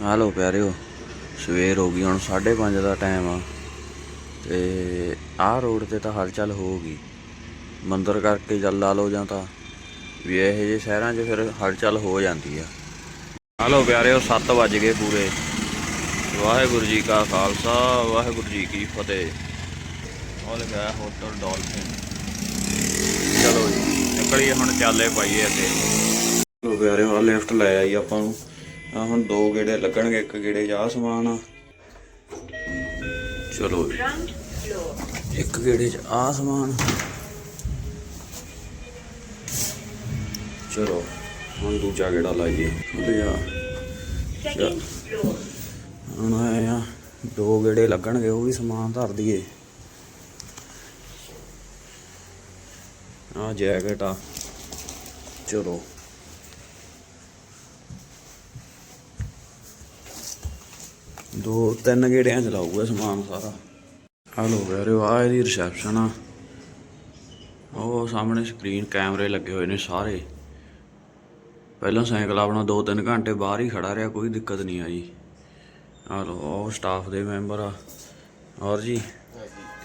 ਹਾਲੋ ਪਿਆਰਿਓ, ਸਵੇਰ ਹੋ ਗਈ, ਹੁਣ 5:30 ਦਾ ਟਾਈਮ ਆ। ਤੇ ਆਹ ਰੋਡ ਤੇ ਤਾਂ ਹਲਚਲ ਹੋਊਗੀ ਮੰਦਰ ਕਰਕੇ ਚੱਲ ਲਾ ਲਓ ਜਾਂ ਤਾਂ। ਵੀ ਇਹੋ ਜਿਹੇ ਸ਼ਹਿਰਾਂ 'ਚ ਫਿਰ ਹਲਚਲ ਹੋ ਜਾਂਦੀ ਆ। ਹਾਲੋ ਪਿਆਰਿਓ 7 ਵੱਜ ਗਏ ਪੂਰੇ। ਵਾਹਿਗੁਰੂ ਜੀ ਕਾ ਖਾਲਸਾ, ਵਾਹਿਗੁਰੂ ਜੀ ਕੀ ਫਤਿਹ। ਉਹ ਲਿਖਿਆ ਹੋਟਲ ਡਾਲਫਿਨ। ਚਲੋ ਜੀ, ਨਿਕਲੀਏ ਹੁਣ, ਚਾਲੇ ਪਾਈਏ ਅੱਗੇ। ਲੋ ਪਿਆਰਿਓ ਆ ਲਿਫਟ ਲੈ ਆਈ ਆਪਾਂ ਨੂੰ। ਆ ਹੁਣ ਦੋ ਗੇੜੇ ਲੱਗਣਗੇ, ਇੱਕ ਗੇੜੇ 'ਚ ਆਹ ਸਮਾਨ ਆ। ਚਲੋ ਜੀ। ਇੱਕ ਗੇੜੇ 'ਚ ਆ ਸਮਾਨ। ਚਲੋ, ਹੁਣ ਦੂਜਾ ਗੇੜਾ ਲਾਈਏ। ਵਧੀਆ ਚੱਲ। ਹੁਣ ਆਏ ਦੋ ਗੇੜੇ ਲੱਗਣਗੇ, ਉਹ ਵੀ ਸਮਾਨ ਧਰ ਦਈਏ। ਆ ਜੈਕਟ ਆ। ਚਲੋ। ਦੋ ਤਿੰਨ ਗੇੜਿਆਂ ਚ ਲਾਊਗਾ ਸਮਾਨ ਸਾਰਾ। ਹਲੋ ਵੀਰੇ ਆਹ ਇਹਦੀ ਰਿਸੈਪਸ਼ਨ ਆ। ਉਹ ਸਾਹਮਣੇ ਸਕਰੀਨ ਕੈਮਰੇ ਲੱਗੇ ਹੋਏ ਨੇ ਸਾਰੇ। ਪਹਿਲਾਂ ਸਾਈਕਲ ਆਪਣਾ 2-3 ਘੰਟੇ ਬਾਹਰ ਹੀ ਖੜਾ ਰਿਹਾ ਕੋਈ ਦਿੱਕਤ ਨਹੀਂ ਆਈ। ਆ ਲੋ ਉਹ ਸਟਾਫ ਦੇ ਮੈਂਬਰ ਆ। ਔਰ ਜੀ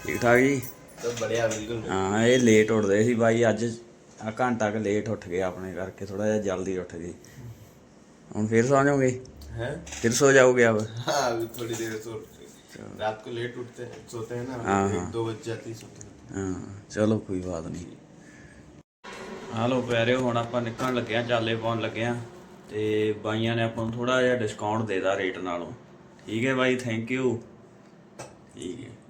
ਠੀਕ ਠਾਕ ਜੀ? ਸਭ ਬੜਿਆ ਬਿਲਕੁਲ। ਹਾਂ ਇਹ ਲੇਟ ਉੱਠਦੇ ਸੀ ਬਾਈ ਅੱਜ ਆ ਘੰਟਾ ਕ ਲੇਟ ਉੱਠ ਗਏ ਆਪਣੇ ਕਰਕੇ ਥੋੜਾ ਜਿਹਾ ਜਲਦੀ ਉੱਠ ਗਏ। ਹੁਣ ਫੇਰ ਸੌਂ ਜਾਓਗੇ? है ਫਿਰ ਸੋ ਜਾਓਗੇ अब हाँ अभी थोड़ी देर सो रात को लेट उठते हैं सोते हैं ना हाँ, एक हाँ। दो बज जाती है सोते हैं ਹਾਂ ਚਲੋ ਕੋਈ ਬਾਤ ਨਹੀਂ ਹਾਲੋ ਪਿਆਰਿਓ ਹੁਣ ਆਪਾਂ ਨਿਕਲਣ ਲੱਗੇ ਆ ਚਾਲੇ ਪਾਉਣ ਲੱਗੇ ਆ ਤੇ ਬਾਈਆਂ ਨੇ ਆਪਾਂ ਨੂੰ ਥੋੜਾ ਜਿਹਾ ਡਿਸਕਾਊਂਟ ਦੇਦਾ ਰੇਟ ਨਾਲੋਂ ਠੀਕ ਹੈ ਬਾਈ ਥੈਂਕ ਯੂ ਠੀਕ ਹੈ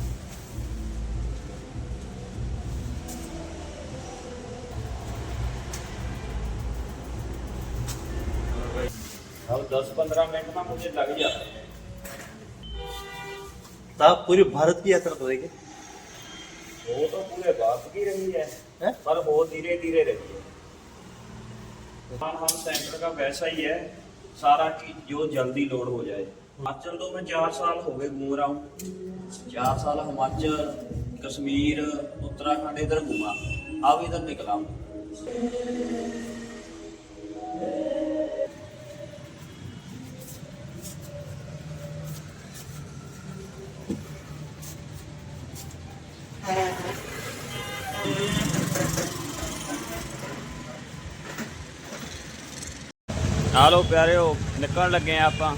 अब 10-15 मिनट में मुझे लग जाते हैं तो आप पूरे भारत की यात्रा करेंगे वो तो पूरे बात की रही है हैं? पर वो धीरे धीरे रही है हाँ हम सेंटर का वैसा ही है सारा की जो जल्दी लोड हो जाए हिमाचल तो मैं चार साल हो गए घूम रहा हूँ चार साल हिमाचल कश्मीर उत्तराखंड इधर घूमा अब इधर निकला हूँ ਹਾਲੋ ਪਿਆਰਿਓ, ਨਿਕਲਣ ਲੱਗੇ ਆ ਆਪਾਂ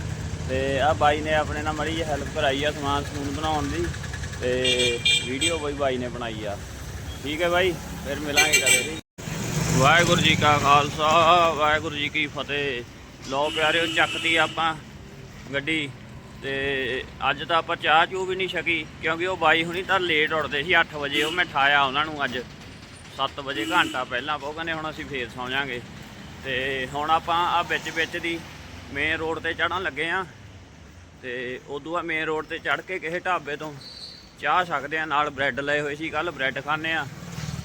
ਤੇ ਆ ਬਾਈ ਨੇ ਆਪਣੇ ਨਾਲ ਮੜੀ ਜਿਹੀ ਹੈਲਪ ਕਰਾਈ ਆ ਸਮਾਨ ਸਮੂਨ ਬਣਾਉਣ ਦੀ ਤੇ ਵੀਡੀਓ ਬਈ ਬਾਈ ਨੇ ਬਣਾਈ ਆ। ਠੀਕ ਹੈ ਬਾਈ, ਫਿਰ ਮਿਲਾਂਗੇ ਕਦੇ ਵਾਹਿਗੁਰੂ ਜੀ ਕਾ ਖਾਲਸਾ, ਵਾਹਿਗੁਰੂ ਜੀ ਕੀ ਫਤਿਹ। ਲੋ ਪਿਆਰਿਓ ਚੱਕਦੀ ਆਪਾਂ ਗੱਡੀ। ਤੇ ਅੱਜ ਤਾਂ ਆਪਾਂ ਚਾਹ ਚੂ ਵੀ ਨਹੀਂ ਛਕੀ, ਕਿਉਂਕਿ ਉਹ ਬਾਈ ਹੁਣੀ ਤਾਂ ਲੇਟ ਉੱਠਦੇ ਸੀ 8 ਵਜੇ, ਉਹ ਮੈਂ ਠਾਇਆ ਉਹਨਾਂ ਨੂੰ ਅੱਜ। 7 ਵਜੇ ਘੰਟਾ ਪਹਿਲਾਂ, ਉਹ ਕਹਿੰਦੇ ਹੁਣ ਅਸੀਂ ਫੇਰ ਸੌਂ ਜਾਾਂਗੇ। ਤੇ ਹੁਣ ਆਪਾਂ ਆ ਵਿੱਚ ਵਿੱਚ ਦੀ ਮੇਨ ਰੋਡ ਤੇ ਚੜਨ ਲੱਗੇ ਆ। ਤੇ ਉਦੋਂ ਆ ਮੇਨ ਰੋਡ ਤੇ ਚੜ ਕੇ ਕਿਸੇ ਢਾਬੇ ਤੋਂ ਚਾਹ ਛਕਦੇ ਆ, ਨਾਲ ਬ੍ਰੈਡ ਲਏ ਹੋਏ ਸੀ ਕੱਲ ਬ੍ਰੈਡ ਖਾਣੇ ਆ,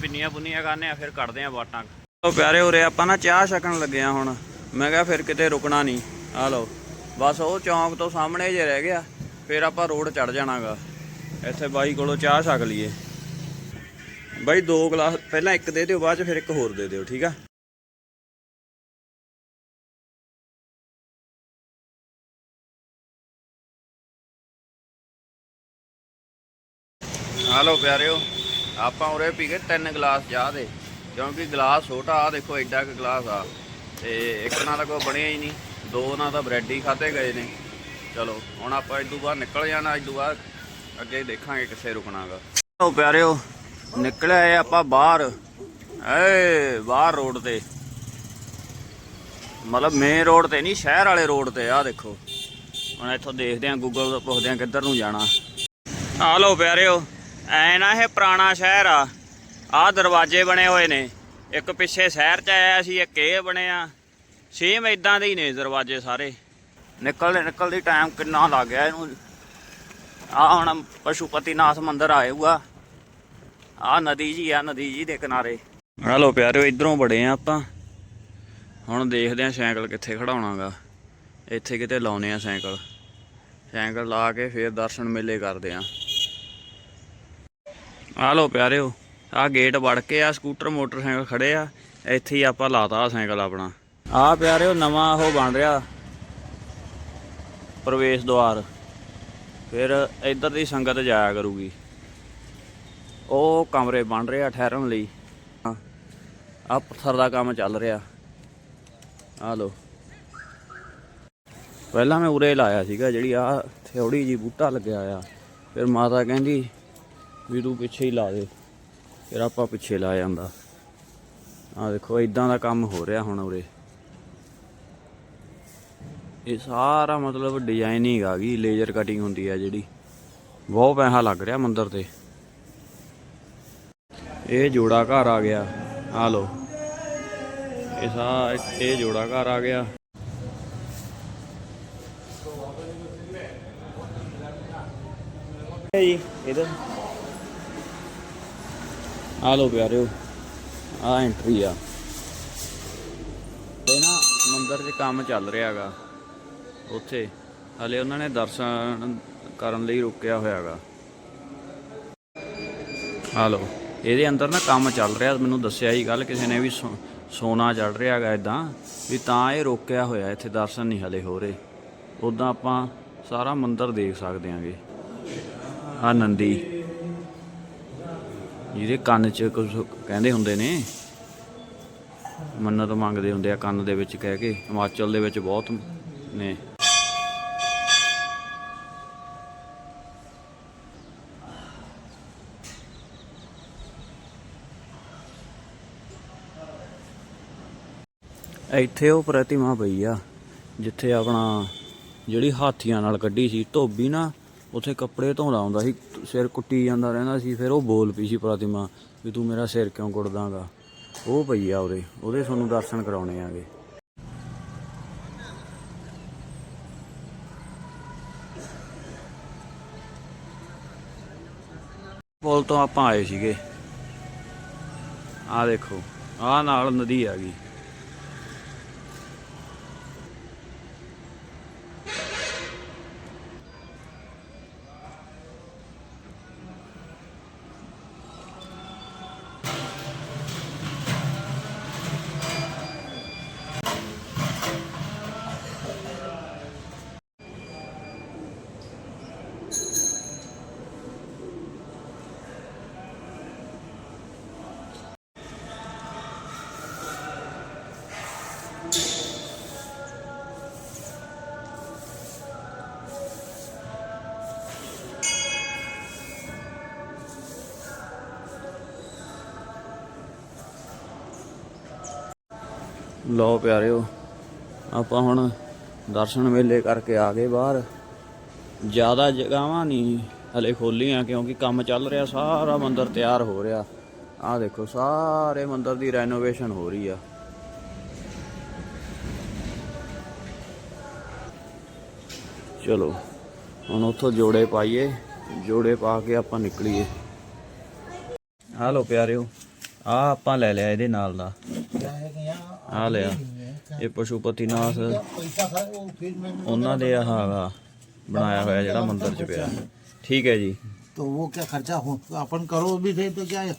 ਪਿੰਨੀਆਂ ਪੁੰਨੀਆਂ ਖਾਣੇ ਆ, ਫਿਰ ਕੱਢਦੇ ਆ ਬਾਟਾਂ। ਉਹ ਪਿਆਰੇ ਉਰੇ ਆਪਾਂ ਨਾ ਚਾਹ ਛਕਣ ਲੱਗੇ ਆ ਹੁਣ। ਮੈਂ ਕਿਹਾ ਫਿਰ ਕਿਤੇ ਰੁਕਣਾ ਨਹੀਂ। ਆ ਲਓ। ਬਸ ਉਹ ਚੌਂਕ ਤੋਂ ਸਾਹਮਣੇ ਜੇ ਰਹਿ ਗਿਆ, ਫਿਰ ਆਪਾਂ ਰੋਡ ਚੜ ਜਾਣਾਗਾ। ਇੱਥੇ ਬਾਈ ਕੋਲੋਂ ਚਾਹ ਛਕ ਲਈਏ। ਬਾਈ ਦੋ ਗਲਾਸ, ਪਹਿਲਾਂ ਇੱਕ ਦੇ ਦਿਓ, ਬਾਅਦ ਚ ਫਿਰ ਇੱਕ ਹੋਰ ਦੇ ਦਿਓ, ਠੀਕ ਆ? ਹਾਲੋ ਪਿਆਰਿਓ, ਆਪਾਂ ਉਰੇ ਪੀ ਕੇ ਤਿੰਨ ਗਲਾਸ ਚਾਹ ਦੇ, ਕਿਉਂਕਿ ਗਲਾਸ ਛੋਟਾ ਆ ਦੇਖੋ ਐਡਾ ਕੁ ਗਲਾਸ ਆ, ਤੇ ਇੱਕ ਨਾਲ ਤਾਂ ਕੋਈ ਬਣਿਆ ਹੀ ਨਹੀਂ। ਦੋ ਨਾਲ ਤਾਂ ਬ੍ਰੈਡ ਹੀ ਖਾਦੇ ਗਏ ਨੇ। ਚਲੋ, ਹੁਣ ਆਪਾਂ ਇਦੋਂ ਬਾਅਦ ਨਿਕਲ ਜਾਣਾ ਇਦੋਂ ਬਾਅਦ ਅੱਗੇ ਦੇਖਾਂਗੇ ਕਿੱਥੇ ਰੁਕਣਾਗਾ। ਹਾਲੋ ਪਿਆਰਿਓ, ਨਿਕਲੇ ਆਏ ਆਪਾਂ ਬਾਹਰ। ਏ ਬਾਹਰ ਰੋਡ ਤੇ। ਮਤਲਬ ਮੇਨ ਰੋਡ ਤੇ ਨਹੀਂ, ਸ਼ਹਿਰ ਵਾਲੇ ਰੋਡ ਤੇ ਆ ਦੇਖੋ। ਹੁਣ ਇੱਥੋਂ ਦੇਖਦੇ ਆਂ ਗੂਗਲ ਤੋਂ ਪੁੱਛਦੇ ਆਂ ਕਿੱਧਰ ਨੂੰ ਜਾਣਾ। ਆ ਲਓ ਪਿਆਰਿਓ, ਐ ਨਾ ਇਹ ਪੁਰਾਣਾ ਸ਼ਹਿਰ ਆ। ਆ ਦਰਵਾਜ਼ੇ ਬਣੇ ਹੋਏ ਨੇ। ਇੱਕ ਪਿੱਛੇ ਸ਼ਹਿਰ ਚ ਆਇਆ ਸੀ, ਇੱਕ ਇਹ ਬਣਿਆ। ਸੇਮ ਇਦਾਂ ਦੇ ਹੀ ਨੇ ਦਰਵਾਜ਼ੇ ਸਾਰੇ। ਨਿਕਲਦੇ ਨਿਕਲਦੇ ਟਾਈਮ ਕਿੰਨਾ ਲੱਗ ਗਿਆ ਇਹਨੂੰ। ਆ ਹੁਣ ਪਸ਼ੂਪਤੀਨਾਥ ਮੰਦਿਰ ਆਏਗਾ ਆ ਨਦੀ ਜੀ ਆ ਨਦੀ ਜੀ ਦੇ ਕਿਨਾਰੇ। ਆ ਲਓ ਪਿਆਰਿਓ ਇਧਰੋਂ ਬੜੇ ਆ ਆਪਾਂ। ਹੁਣ ਦੇਖਦੇ ਆ ਸਾਈਕਲ ਕਿੱਥੇ ਖੜਾਉਣਾਗਾ। ਇੱਥੇ ਕਿਤੇ ਲਾਉਨੇ ਆ ਸਾਈਕਲ। ਸਾਈਕਲ ਲਾ ਕੇ ਫੇਰ ਦਰਸ਼ਨ ਮੇਲੇ ਕਰਦੇ ਆ। ਆ ਲੋ ਪਿਆਰਿਓ ਆ ਗੇਟ ਵੜ ਕੇ ਆ ਸਕੂਟਰ ਮੋਟਰਸਾਈਕਲ ਖੜੇ ਆ। ਇੱਥੇ ਹੀ ਆਪਾਂ ਲਾਤਾ ਸਾਈਕਲ ਆਪਣਾ। ਆ ਪਿਆਰਿਓ, ਨਵਾਂ ਉਹ ਬਣ ਰਿਹਾ। ਪ੍ਰਵੇਸ਼ ਦੁਆਰ। ਫਿਰ ਇੱਧਰ ਦੀ ਸੰਗਤ ਜਾਇਆ ਕਰੂਗੀ। ਉਹ ਕਮਰੇ ਬਣ ਰਿਹਾ ਠਹਿਰਨ ਲਈ। ਆ ਪੱਥਰ ਦਾ ਕੰਮ ਚੱਲ ਰਿਹਾ। ਆ ਲੋ ਪਹਿਲਾਂ ਮੈਂ ਉਰੇ ਲਾਇਆ ਸੀਗਾ, ਜਿਹੜੀ ਆ ਥੋੜੀ ਜੀ ਬੂਟਾ ਲੱਗਿਆ ਆ। ਫਿਰ ਮਾਤਾ ਕਹਿੰਦੀ ਵੀ ਤੂੰ ਪਿੱਛੇ ਹੀ ਲਾ ਦੇ। ਫਿਰ ਆਪਾਂ ਪਿੱਛੇ ਲਾ ਜਾਂਦਾ। ਆ ਦੇਖੋ ਇਦਾਂ ਦਾ ਕੰਮ ਹੋ ਰਿਹਾ ਹੁਣ ਉਰੇ। ਇਹ ਸਾਰਾ ਮਤਲਬ ਡਿਜ਼ਾਈਨਿੰਗ ਆ ਗਈ ਲੇਜ਼ਰ ਕਟਿੰਗ ਹੁੰਦੀ ਆ ਜਿਹੜੀ। ਬਹੁਤ ਪੈਸਾ ਲੱਗ ਰਿਹਾ ਮੰਦਰ ਤੇ। ਇਹ ਜੋੜਾ ਘਰ ਆ ਗਿਆ। ਆ ਲੋ ਇਹ ਸਾ ਇਹ ਜੋੜਾ ਘਰ ਆ ਗਿਆ। ਹੈ ਜੀ ਇਧਰ ਆ ਲੋ ਪਿਆਰਿਓ ਆ ਐਂਟਰੀ ਆ। ਤੇ ਨਾ ਮੰਦਿਰ 'ਚ ਕੰਮ ਚੱਲ ਰਿਹਾਗਾ ਉੱਥੇ। ਹਲੇ ਉਹਨਾਂ ਨੇ ਦਰਸ਼ਨ ਕਰਨ ਲਈ ਰੁਕਿਆ ਹੋਇਆਗਾ। ਆ ਲੋ ਇਹਦੇ ਅੰਦਰ ਨਾ ਕੰਮ ਚੱਲ ਰਿਹਾ। ਮੈਨੂੰ ਦੱਸਿਆ ਹੀ ਗੱਲ, ਕਿਸੇ ਨੇ ਵੀ ਸੋ- ਸੋਨਾ ਚੜ ਰਿਹਾਗਾ ਇਦਾਂ ਵੀ ਤਾਂ ਇਹ ਰੋਕਿਆ ਹੋਇਆ, ਇੱਥੇ ਦਰਸ਼ਨ ਨਹੀਂ ਹਲੇ ਹੋ ਰਹੇ। ਉਦਾਂ ਆਪਾਂ ਸਾਰਾ ਮੰਦਿਰ ਦੇਖ ਸਕਦੇ ਆਂਗੇ। ਆ ਨੰਦੀ। ਜਿਹਦੇ ਕੰਨ 'ਚ ਕੁਝ ਕਹਿੰਦੇ ਹੁੰਦੇ ਨੇ, ਮੰਨਤ ਮੰਗਦੇ ਹੁੰਦੇ ਆ, ਕੰਨ ਦੇ ਵਿੱਚ ਕਹਿ ਕੇ। ਹਿਮਾਚਲ ਦੇ ਵਿੱਚ ਬਹੁਤ ਨੇ। ਇੱਥੇ ਉਹ ਪ੍ਰਤਿਮਾ ਪਈ ਆ, ਜਿੱਥੇ ਆਪਣਾ ਜਿਹੜੀ ਹਾਥੀਆਂ ਨਾਲ ਕੱਢੀ ਸੀ, ਧੋਬੀ ਨਾ, ਉੱਥੇ ਕੱਪੜੇ ਧੋਂਦਾ ਹੁੰਦਾ ਸੀ, ਸਿਰ ਕੁੱਟੀ ਜਾਂਦਾ ਰਹਿੰਦਾ ਸੀ, ਫਿਰ ਉਹ ਬੋਲ ਪਈ ਸੀ ਪ੍ਰਤਿਮਾ ਵੀ ਤੂੰ ਮੇਰਾ ਸਿਰ ਕਿਉਂ ਕੁੱਟਦਾਗਾ। ਉਹ ਪਈ ਆ ਉਹਦੇ ਉਹਦੇ ਤੁਹਾਨੂੰ ਦਰਸ਼ਨ ਕਰਾਉਣੇ ਆਗੇ। ਪੁਲ ਤੋਂ ਆਪਾਂ ਆਏ ਸੀਗੇ। ਆ ਦੇਖੋ ਆ ਨਾਲ ਨਦੀ ਆ ਗਈ। ਲਓ ਪਿਆਰਿਓ, ਆਪਾਂ ਹੁਣ ਦਰਸ਼ਨ ਮੇਲੇ ਕਰਕੇ ਆ ਗਏ ਬਾਹਰ। ਜ਼ਿਆਦਾ ਜਗਾਵਾਂ ਨਹੀਂ ਹਲੇ ਖੋਲੀਆਂ ਕਿਉਂਕਿ ਕੰਮ ਚੱਲ ਰਿਹਾ, ਸਾਰਾ ਮੰਦਿਰ ਤਿਆਰ ਹੋ ਰਿਹਾ। ਆਹ ਦੇਖੋ, ਸਾਰੇ ਮੰਦਿਰ ਦੀ ਰੈਨੋਵੇਸ਼ਨ ਹੋ ਰਹੀ ਆ। ਚਲੋ, ਹੁਣ ਉੱਥੋਂ ਜੋੜੇ ਪਾਈਏ, ਜੋੜੇ ਪਾ ਕੇ ਆਪਾਂ ਨਿਕਲੀਏ। ਆ ਲੋ ਪਿਆਰਿਓ ਆ ਆਪਾਂ ਲੈ ਲਿਆ ਇਹਦੇ ਨਾਲ ਦਾ। ਆ ਲਿਆ ਇਹ ਪਸ਼ੂਪਤੀਨਾਥ पैसा था वो फिर मैं ਉਹਨਾਂ ਦੇ ਆਹ ਹੈਗਾ ਬਣਾਇਆ ਹੋਇਆ ਜਿਹੜਾ ਮੰਦਿਰ ਚ ਪਿਆ ਠੀਕ ਹੈ ਜੀ तो वो क्या खर्चा हो अपन करो भी थे तो क्या है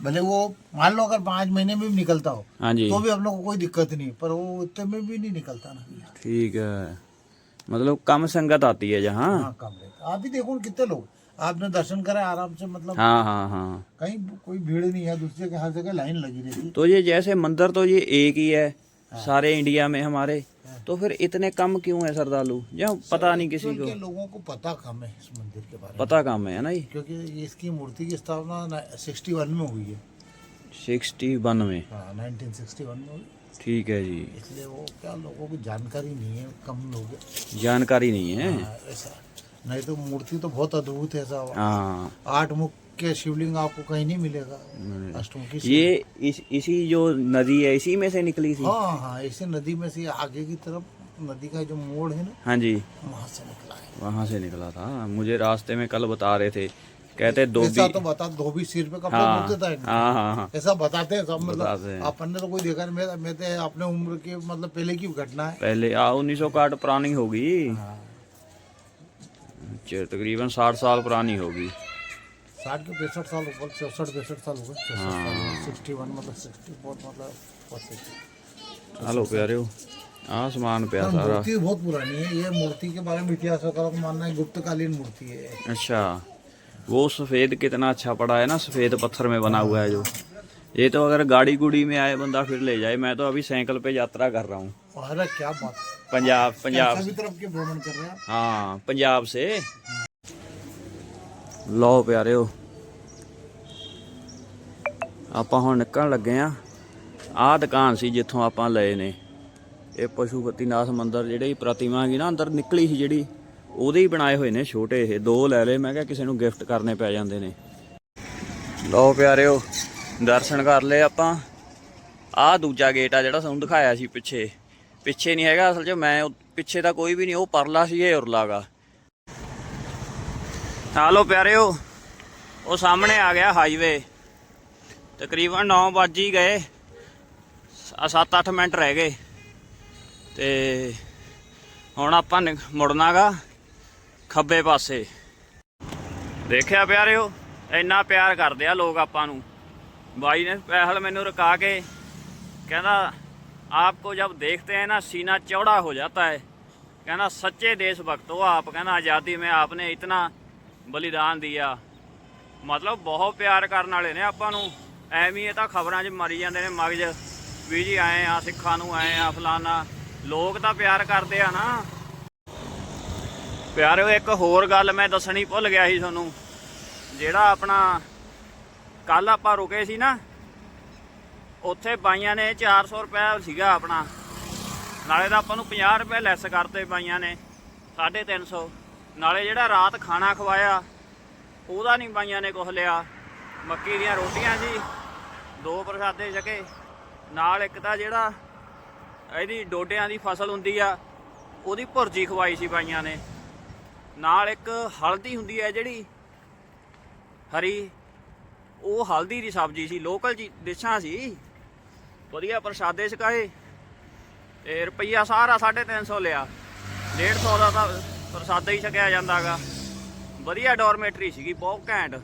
भले वो मान लो अगर पाँच महीने में भी निकलता हो ਹਾਂਜੀ तो भी हम लोग को कोई दिक्कत नहीं पर वो इतने में भी नहीं निकलता ना ठीक है मतलब कम संगत आती है जहाँ हाँ कम रहता आप भी देखो कितने लोग आपने दर्शन करा आराम से मतलब हाँ हाँ हाँ। कहीं कोई भीड़ नहीं है दूसरे के हर जगह लाइन लगी रहती तो ये जैसे मंदिर तो ये एक ही है सारे इंडिया में हमारे। तो फिर इतने कम क्यों है श्रद्धालु? या पता नहीं किसी को। लोगों को पता कम है इस मंदिर के बारे में। पता कम है ना ये? क्योंकि इसकी मूर्ति की स्थापना सिक्सटी वन में हुई है। सिक्सटी वन में? हाँ नाइनटीन सिक्सटी वन में हुई। ठीक है जी। इसलिए वो क्या लोगों को जानकारी नहीं है कम लोग। जानकारी नहीं है? हाँ, ऐसा। नहीं तो मूर्ति तो बहुत अद्भुत है ऐसा हाँ। आठ मुख के शिवलिंग आपको कहीं नहीं मिलेगा। अष्टमुखी ये इस इसी जो नदी है इसी में से निकली थी? हाँ हाँ इसी नदी में से आगे की तरफ़ नदी का जो मोड़ है ना हाँ जी। वहाँ से निकला है। वहाँ से निकला था। मुझे रास्ते में कल बता रहे थे। कहते दो ऐसा तो बता धोबी सिर पे कपड़ा हाँ। मुड़ते था हाँ हाँ हाँ। ऐसा बताते हैं सब मतलब अपन ने तो कोई देखा नहीं। मैं मैं तो अपने उम्र के मतलब पहले की घटना है। पहले आ उन्नीस सौ काट पुरानी होगी। हाँ। पिक्चर तकरीबन साठ साल पुरानी होगी साठ के पैंसठ साल ऊपर चौसठ पैंसठ साल ऊपर सिक्सटी वन मतलब सिक्सटी फोर मतलब हेलो प्यारे हो हाँ सामान प्या सारा मूर्ति बहुत पुरानी है ये मूर्ति के बारे में इतिहासकारों का मानना है गुप्तकालीन मूर्ति है अच्छा वो सफ़ेद कितना अच्छा पड़ा है ना सफ़ेद पत्थर में बना हुआ है जो ये तो अगर गाड़ी गुड़ी में आए बंदा फिर ले जाए मैं तो अभी साइकिल पे यात्रा कर रहा हूँ अरे क्या बात पंजाब पंजाब सभी तरफ के भ्रमण कर रहे हैं ਹਾਂ ਪੰਜਾਬ ਸੇ ਲਓ ਪਿਆਰਿਓ ਆਪਾਂ ਹੁਣ ਨਿਕਲਣ ਲੱਗੇ ਆ ਆਹ ਦੁਕਾਨ ਸੀ ਜਿੱਥੋਂ ਆਪਾਂ ਲਏ ਨੇ ਇਹ ਪਸ਼ੂਪਤੀਨਾਥ ਮੰਦਿਰ ਜਿਹੜੀ ਪ੍ਰਤਿਮਾ ਹੈਗੀ ਨਾ ਅੰਦਰ ਨਿਕਲੀ ਸੀ ਜਿਹੜੀ ਉਹਦੇ ਹੀ ਬਣਾਏ ਹੋਏ ਨੇ ਛੋਟੇ ਇਹ ਦੋ ਲੈ ਲਏ ਮੈਂ ਕਿਹਾ ਕਿਸੇ ਨੂੰ ਗਿਫਟ ਕਰਨੇ ਪੈ ਜਾਂਦੇ ਨੇ ਲਓ ਪਿਆਰਿਓ ਦਰਸ਼ਨ ਕਰ ਲਏ ਆਪਾਂ ਆਹ ਦੂਜਾ ਗੇਟ ਆ ਜਿਹੜਾ ਤੁਹਾਨੂੰ ਦਿਖਾਇਆ ਸੀ ਪਿੱਛੇ ਪਿੱਛੇ ਨਹੀਂ ਹੈਗਾ ਅਸਲ 'ਚ, ਮੈਂ ਪਿੱਛੇ ਤਾਂ ਕੋਈ ਵੀ ਨਹੀਂ, ਉਹ ਪਰਲਾ ਸੀ ਇਹ ਉਰਲਾਗਾ। ਹਾਲੋ ਪਿਆਰਿਓ, ਉਹ ਸਾਹਮਣੇ ਆ ਗਿਆ ਹਾਈਵੇ ਤਕਰੀਬਨ 9 ਵਜ ਹੀ ਗਏ 7-8 ਮਿੰਟ ਰਹਿ ਗਏ। ਤੇ ਹੁਣ ਆਪਾਂ ਮੁੜਨਾਗਾ ਖੱਬੇ ਪਾਸੇ। ਦੇਖਿਆ ਪਿਆਰਿਓ, ਇੰਨਾ ਪਿਆਰ ਕਰਦੇ ਆ ਲੋਕ ਆਪਾਂ ਨੂੰ। ਬਾਈ ਨੇ ਪਹਿਲ ਮੈਨੂੰ ਰੁਕਾ ਕੇ ਕਹਿੰਦਾ आपको जब देखते हैं ना सीना चौड़ा हो जाता है कहना सच्चे देशभक्त हो आप कहना आज़ादी में आपने इतना ਬਲੀਦਾਨ ਦਿਆ ਮਤਲਬ ਬਹੁਤ ਪਿਆਰ ਕਰਨ ਵਾਲੇ ਨੇ ਆਪਾਂ ਨੂੰ ਐਵੇਂ ਹੀ ਇਹ ਤਾਂ ਖਬਰਾਂ 'ਚ ਮਰੀ ਜਾਂਦੇ ਨੇ ਮਗਜ ਵੀ ਜੀ ਆਏ ਆ ਸਿੱਖਾਂ ਨੂੰ ਆਏ ਆ ਫਲਾਨਾ ਲੋਕ ਤਾਂ ਪਿਆਰ ਕਰਦੇ ਆ ਨਾ ਪਿਆਰਿਓ ਇੱਕ ਹੋਰ ਗੱਲ ਮੈਂ ਦੱਸਣੀ ਭੁੱਲ ਗਿਆ ਸੀ ਤੁਹਾਨੂੰ ਜਿਹੜਾ ਆਪਣਾ ਕੱਲ ਆਪਾਂ ਰੁਕੇ ਸੀ ਨਾ ਉੱਥੇ ਬਾਈਆਂ ਨੇ 400 ਰੁਪਏ ਸੀਗਾ ਆਪਣਾ। ਨਾਲੇ ਤਾਂ ਆਪਾਂ ਨੂੰ 50 ਰੁਪਏ ਲੈਸ ਕਰਤੇ ਬਾਈਆਂ ਨੇ 350 ਨਾਲੇ ਜਿਹੜਾ ਰਾਤ ਖਾਣਾ ਖਵਾਇਆ, ਉਹਦਾ ਨਹੀਂ ਬਾਈਆਂ ਨੇ ਕੁਛ ਲਿਆ। ਮੱਕੀ ਦੀਆਂ ਰੋਟੀਆਂ ਜੀ, ਦੋ ਪ੍ਰਸ਼ਾਦੇ ਛਕੇ ਨਾਲ ਇੱਕ ਤਾਂ ਜਿਹੜਾ ਇਹਦੀ ਡੋਡਿਆਂ ਦੀ ਫਸਲ ਹੁੰਦੀ ਆ, ਉਹਦੀ ਭੁਰਜੀ ਖਵਾਈ ਸੀ ਬਾਈਆਂ ਨੇ। ਨਾਲ ਇੱਕ ਹਲਦੀ ਹੁੰਦੀ ਹੈ ਜਿਹੜੀ, ਹਰੀ, ਉਹ ਹਲਦੀ ਦੀ ਸਬਜ਼ੀ ਸੀ, ਲੋਕਲ ਜੀ, ਡਿਸ਼ਾਂ ਸੀ। ਵਧੀਆ ਪ੍ਰਸ਼ਾਦੇ ਛਕਾਏ ਤੇ ਰੁਪਈਆ ਸਾਰਾ 350 ਲਿਆ। 150 ਦਾ ਤਾਂ ਪ੍ਰਸਾਦਾ ਹੀ ਛਕਿਆ ਜਾਂਦਾਗਾ ਵਧੀਆ ਡੋਰਮੇਟਰੀ ਸੀਗੀ, ਬਹੁਤ ਘੈਂਟ।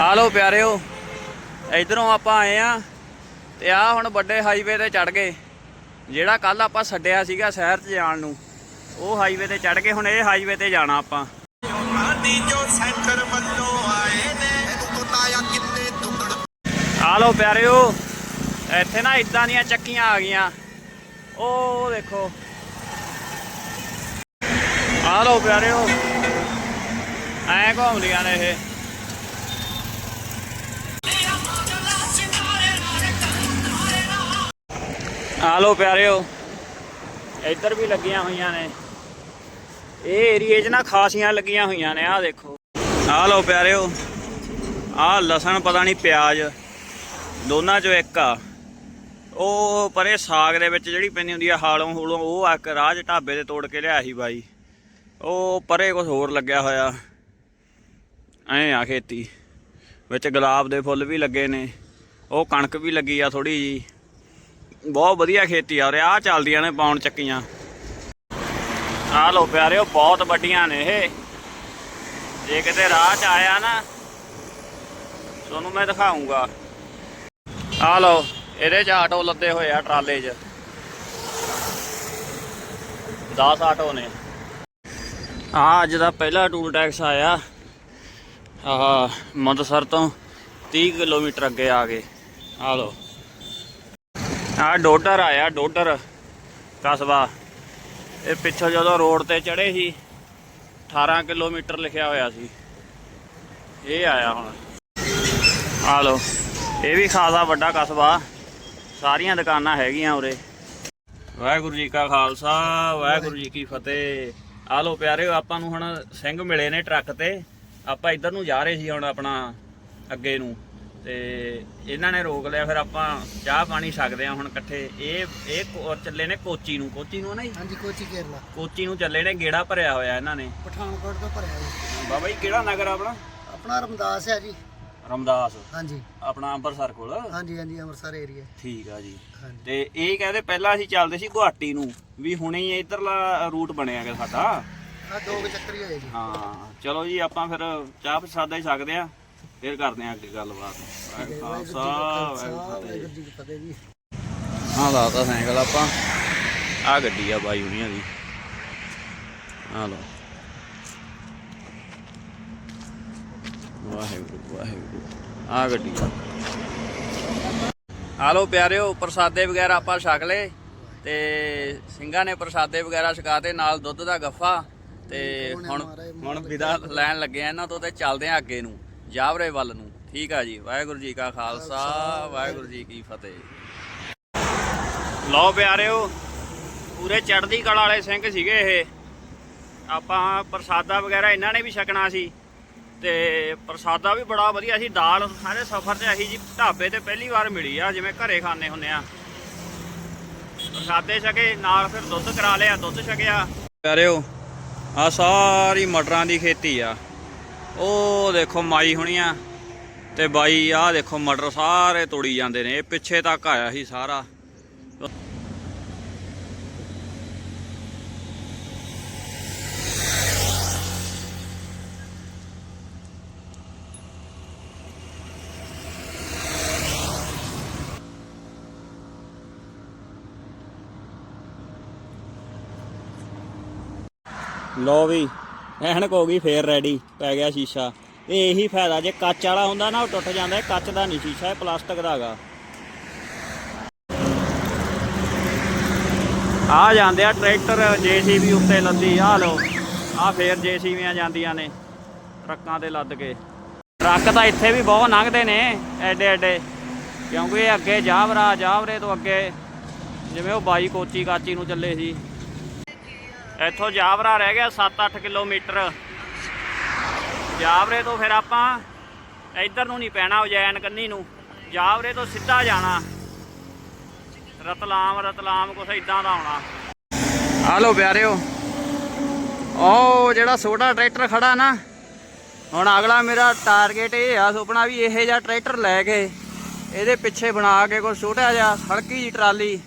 ਆ ਲਓ ਪਿਆਰਿਓ, ਇਧਰੋਂ ਆਪਾਂ ਆਏ ਆ ਤੇ ਆ ਹੁਣ ਵੱਡੇ ਹਾਈਵੇ ਤੇ ਚੜ ਗਏ। ਜਿਹੜਾ ਕੱਲ ਆਪਾਂ ਛੱਡਿਆ ਸੀਗਾ ਸ਼ਹਿਰ 'ਚ ਜਾਣ ਨੂੰ, ਉਹ ਹਾਈਵੇ ਤੇ ਚੜ ਗਏ, ਹੁਣ ਇਹ ਹਾਈਵੇ ਤੇ ਜਾਣਾ ਆਪਾਂ। ਆ ਲਓ ਪਿਆਰਿਓ ਇੱਥੇ ਨਾ ਇਦਾਂ ਦੀਆਂ ਚੱਕੀਆਂ ਆ ਗਈਆਂ। ਉਹ ਦੇਖੋ। ਆ ਲਓ ਪਿਆਰਿਓ, ਐ ਘੁੰਮਦੀਆਂ ਨੇ ਇਹ। ਆ ਲਓ ਪਿਆਰਿਓ, ਇੱਧਰ ਵੀ ਲੱਗੀਆਂ ਹੋਈਆਂ ਨੇ। ਇਹ ਏਰੀਏ 'ਚ ਨਾ ਖਾਸੀਆਂ ਲੱਗੀਆਂ ਹੋਈਆਂ ਨੇ, ਆਹ ਦੇਖੋ। ਆ ਲਓ ਪਿਆਰਿਓ, ਆਹ ਲਸਣ, ਪਤਾ ਨਹੀਂ ਪਿਆਜ਼, ਦੋਨਾਂ ਚੋਂ ਇੱਕ ਆ। ਉਹ ਪਰੇ ਸਾਗ ਦੇ ਵਿੱਚ ਜਿਹੜੀ ਪੈਂਦੀ ਹੁੰਦੀ ਆ, ਹਾਲੋਂ ਹੂਲੋਂ, ਉਹ ਆ ਕੇ ਰਾਜ ਢਾਬੇ ਤੇ ਤੋੜ ਕੇ ਲਿਆ ਸੀ ਬਾਈ। ਉਹ ਪਰੇ ਕੁਝ ਹੋਰ ਲੱਗਿਆ ਹੋਇਆ। ਐ ਆ ਖੇਤੀ। ਵਿੱਚ ਗੁਲਾਬ ਦੇ ਫੁੱਲ ਵੀ ਲੱਗੇ ਨੇ। ਉਹ ਕਣਕ ਵੀ ਲੱਗੀ ਆ ਥੋੜੀ ਜੀ ਬਹੁਤ ਵਧੀਆ ਖੇਤੀ ਆ ਰਿਹਾ ਆ ਚੱਲਦੀਆਂ ਨੇ ਪਾਉਣ ਚੱਕੀਆਂ। ਆ ਲੋ ਪਿਆਰਿਓ, ਬਹੁਤ ਵੱਡੀਆਂ ਨੇ ਇਹ। ਜੇ ਕਿਤੇ ਰਾਹ ਚ ਆਇਆ ਨਾ, ਤੁਹਾਨੂੰ ਮੈਂ ਦਿਖਾਉਂਗਾ ਆ ਲਓ। ਇਹਦੇ ਚ ਆਟੋ ਲੱਦੇ ਹੋਏ ਆ ਟਰਾਲੇ 'ਚ। 10 ਆਟੋ ਨੇ। ਆ ਅੱਜ ਦਾ ਪਹਿਲਾ ਟੂਲ ਟੈਕਸ ਆਇਆ। ਆਹ ਮੰਦਸਰ ਤੋਂ 30 ਕਿਲੋਮੀਟਰ ਅੱਗੇ ਆ ਗਏ। ਆ ਲਓ। ਆ ਡੋਡਰ ਆਇਆ, ਡੋਡਰ ਕਸਬਾ। ਇਹ ਪਿੱਛੋਂ ਜਦੋਂ ਰੋਡ ਤੇ ਚੜੇ ਸੀ 18 ਕਿਲੋਮੀਟਰ ਲਿਖਿਆ ਹੋਇਆ ਸੀ। ਇਹ ਆਇਆ ਹੁਣ। ਆ ਲਓ। ਇਹ ਵੀ ਖਾਸਾ ਵੱਡਾ ਕਸਬਾ। ਸਾਰੀਆਂ ਦੁਕਾਨਾਂ ਹੈਗੀਆਂ ਉਰੇ। ਵਾਹਿਗੁਰੂ ਜੀ ਕਾ ਖਾਲਸਾ ਵਾਹਿਗੁਰੂ ਜੀ ਕੀ ਫਤਿਹ। ਆ ਲੋ ਪਿਆਰਿਓ ਆਪਾਂ ਨੂੰ ਹੁਣ ਸਿੰਘ ਮਿਲੇ ਨੇ ਟਰੱਕ ਤੇ। ਆਪਾਂ ਇੱਧਰ ਨੂੰ ਜਾ ਰਹੇ ਸੀ ਹੁਣ ਆਪਣਾ ਅੱਗੇ ਨੂੰ। ਤੇ ਇਹਨਾਂ ਨੇ ਰੋਕ ਲਿਆ ਫਿਰ ਆਪਾਂ ਚਾਹ ਪਾਣੀ ਛਕਦੇ ਆ ਹੁਣ ਇਕੱਠੇ। ਇਹ ਇਹ ਕੋ- ਚੱਲੇ ਨੇ ਕੋਚੀ ਨੂੰ। ਕੋਚੀ ਨੂੰ ਨਾ ਜੀ? ਹਾਂਜੀ ਕੋਚੀ ਕੇਰਲਾ। ਕੋਚੀ ਨੂੰ ਚੱਲੇ ਨੇ ਗੇੜਾ ਭਰਿਆ ਹੋਇਆ ਇਹਨਾਂ ਨੇ। ਪਠਾਨਕੋਟ ਤੋਂ ਭਰਿਆ ਜੀ। ਬਾਬਾ ਜੀ ਕਿਹੜਾ ਨਗਰ ਆਪਣਾ? ਆਪਣਾ ਰਮਦਾਸ ਹੈ ਜੀ। ਰਮਦਾਸ। ਹਾਂਜੀ। ਆਪਣਾ ਅੰਮ੍ਰਿਤਸਰ ਕੋਲ। ਹਾਂਜੀ ਹਾਂਜੀ ਅੰਮ੍ਰਿਤਸਰ ਏਰੀਆ ਠੀਕ ਆ ਜੀ। ਤੇ ਇਹ ਕਹਿੰਦੇ ਪਹਿਲਾਂ ਅਸੀਂ ਚੱਲਦੇ ਸੀ ਗੁਹਾਟੀ ਨੂੰ ਵੀ ਹੁਣੇ ਹੀ ਇਧਰਲਾ ਰੂਟ ਬਣਿਆ ਗਿਆ ਸਾਡਾ। ਆ ਦੋ ਕੁ ਚੱਕਰ ਹੀ ਹੋਏ ਜੀ। ਹਾਂ ਚਲੋ ਜੀ ਆਪਾਂ ਫਿਰ ਚਾਹ ਪ੍ਰਸ਼ਾਦਾ ਹੀ ਸਕਦੇ ਆ ਫਿਰ ਕਰਦੇ ਆ ਅੱਗੇ ਗੱਲਬਾਤ। ਹਾਂ ਲਾਤਾ ਸਾਈਕਲ ਆਪਾਂ। ਆ ਗੱਡੀ ਆ ਬਾਈ ਹੁਣੀਆਂ ਦੀ। ਆ ਲਓ। ਵਾਹਿਗੁਰੂ ਵਾਹਿਗੁਰੂ। ਆ ਗੱਡੀ। ਆ ਲੋ ਪਿਆਰਿਓ, ਪ੍ਰਸਾਦੇ ਵਗੈਰਾ ਆਪਾਂ ਛਕ ਲਏ ਤੇ ਸਿੰਘਾਂ ਨੇ ਪ੍ਰਸਾਦੇ ਵਗੈਰਾ ਛਕਾਤੇ ਨਾਲ ਦੁੱਧ ਦਾ ਗੱਫਾ ਤੇ ਹੁਣ ਹੁਣ ਵਿਦਾ ਲੈਣ ਲੱਗੇ ਆ ਇਹਨਾਂ ਤੋਂ ਤੇ ਚੱਲਦੇ ਆ ਅੱਗੇ ਨੂੰ, ਜਾਵਰੇ ਵੱਲ ਨੂੰ। ਠੀਕ ਆ ਜੀ, ਵਾਹਿਗੁਰੂ ਜੀ ਕਾ ਖਾਲਸਾ, ਵਾਹਿਗੁਰੂ ਜੀ ਕੀ ਫਤਿਹ। ਲਓ ਪਿਆਰਿਓ, ਪੂਰੇ ਚੜ੍ਹਦੀ ਕਲਾ ਵਾਲੇ ਸਿੰਘ ਸੀਗੇ ਇਹ। ਆਪਾਂ ਪ੍ਰਸਾਦਾ ਵਗੈਰਾ ਇਹਨਾਂ ਨੇ ਵੀ ਛਕਣਾ ਸੀ। ਤੇ ਪ੍ਰਸਾਦਾ ਵੀ ਬੜਾ ਵਧੀਆ ਸੀ, ਦਾਲ ਸਾਰੇ ਸਫ਼ਰ 'ਚ ਇਹੀ ਜੀ, ਢਾਬੇ ਤੇ ਪਹਿਲੀ ਵਾਰ ਮਿਲੀ ਆ, ਜਿਵੇਂ ਘਰੇ ਖਾਣੇ ਹੁੰਦੇ ਆ। ਪ੍ਰਸਾਦੇ ਛਕੇ, ਨਾਲ ਫਿਰ ਦੁੱਧ ਕਰਾ ਲਿਆ, ਦੁੱਧ ਛਕਿਆ। ਪਿਆਰਿਓ ਆ ਸਾਰੀ ਮਟਰਾਂ ਦੀ ਖੇਤੀ ਆ। ਉਹ ਦੇਖੋ ਮਾਈ ਹੁਣੀਆਂ ਤੇ ਬਾਈ, ਆਹ ਦੇਖੋ ਮਟਰ ਸਾਰੇ ਤੋੜੀ ਜਾਂਦੇ ਨੇ, ਇਹ ਪਿੱਛੇ ਤੱਕ ਆਇਆ ਸੀ ਸਾਰਾ। ਲੋ ਵੀ, ਐਨਕ ਹੋ ਗਈ ਫੇਰ ਰੈਡੀ ਪੈ ਗਿਆ ਸ਼ੀਸ਼ਾ। ਇਹ ਇਹੀ ਫਾਇਦਾ, ਜੇ ਕੱਚ ਵਾਲਾ ਹੁੰਦਾ ਨਾ, ਉਹ ਟੁੱਟ ਜਾਂਦਾ ਕੱਚ ਦਾ ਨਹੀਂ ਸ਼ੀਸ਼ਾ, ਇਹ ਪਲਾਸਟਿਕ ਦਾ ਹੈਗਾ। ਆ ਜਾਂਦੇ ਆ ਟਰੈਕਟਰ ਜੀਸੀਬੀ ਉੱਤੇ ਲੱਦੀ, ਆ ਲੋ ਆ ਫੇਰ ਜੀਸੀਬੀਆਂ ਜਾਂਦੀਆਂ ਨੇ, ਟਰੱਕਾਂ ਤੇ ਲੱਦ ਕੇ। ਟਰੱਕ ਤਾਂ ਇੱਥੇ ਵੀ ਬਹੁਤ ਲੰਘਦੇ ਨੇ, ਐਡੇ ਐਡੇ, ਕਿਉਂਕਿ ਇਹ ਅੱਗੇ ਜਾਵਰਾ, ਜਾਵਰੇ ਤੋਂ ਅੱਗੇ, ਜਿਵੇਂ ਉਹ ਬਾਈ ਕੋਚੀ ਕਾਚੀ ਨੂੰ ਚੱਲੇ ਸੀ। ਇੱਥੋਂ ਜਾਵਰਾ ਰਹਿ ਗਿਆ 7-8 ਕਿਲੋਮੀਟਰ। ਜਾਵਰੇ ਤੋਂ ਫਿਰ ਆਪਾਂ ਇੱਧਰ ਨੂੰ ਨਹੀਂ ਪੈਣਾ ਉਜੈਨ ਕੰਨੀ ਨੂੰ। ਜਾਵਰੇ ਤੋਂ ਸਿੱਧਾ ਜਾਣਾ। ਰਤਲਾਮ ਰਤਲਾਮ ਕੁਛ ਇਦਾਂ ਦਾ ਆਉਣਾ। ਆ ਲੋ ਪਿਆਰਿਓ, ਉਹ ਜਿਹੜਾ ਛੋਟਾ ਟਰੈਕਟਰ ਖੜਾ ਨਾ, ਹੁਣ ਅਗਲਾ ਮੇਰਾ ਟਾਰਗੇਟ ਇਹ ਆ ਸੁਪਨਾ ਵੀ ਇਹੋ ਜਿਹਾ ਟਰੈਕਟਰ ਲੈ ਕੇ, ਇਹਦੇ ਪਿੱਛੇ ਬਣਾ ਕੇ ਕੋਈ ਛੋਟਾ ਜਿਹਾ ਹਲਕੀ ਜੀ ਟਰਾਲੀ,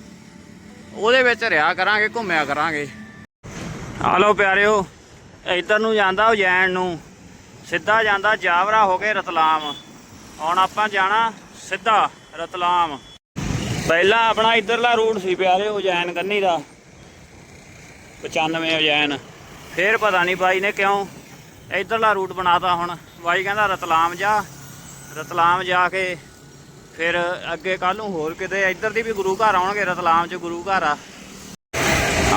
ਉਹਦੇ ਵਿੱਚ ਰਿਆ ਕਰਾਂਗੇ, ਘੁੰਮਿਆ ਕਰਾਂਗੇ। ਆ ਲਓ ਪਿਆਰਿਓ, ਇੱਧਰ ਨੂੰ ਜਾਂਦਾ ਉਜੈਨ ਨੂੰ, ਸਿੱਧਾ ਜਾਂਦਾ ਜਾਵਰਾ ਹੋ ਕੇ ਰਤਲਾਮ। ਹੁਣ ਆਪਾਂ ਜਾਣਾ ਸਿੱਧਾ ਰਤਲਾਮ। ਪਹਿਲਾਂ ਆਪਣਾ ਇੱਧਰਲਾ ਰੂਟ ਸੀ ਪਿਆਰੇ ਉਜੈਨ ਕੰਨੀ ਦਾ। 95 ਉਜੈਨ। ਫੇਰ ਪਤਾ ਨਹੀਂ ਬਾਈ ਨੇ ਕਿਉਂ ਇੱਧਰਲਾ ਰੂਟ ਬਣਾਤਾ ਹੁਣ। ਬਾਈ ਕਹਿੰਦਾ ਰਤਲਾਮ ਜਾ ਰਤਲਾਮ ਜਾ ਕੇ ਫਿਰ ਅੱਗੇ ਕੱਲ ਨੂੰ ਹੋਰ ਕਿਤੇ, ਇੱਧਰ ਦੀ ਵੀ ਗੁਰੂ ਘਰ ਆਉਣਗੇ, ਰਤਲਾਮ 'ਚ ਗੁਰੂ ਘਰ ਆ।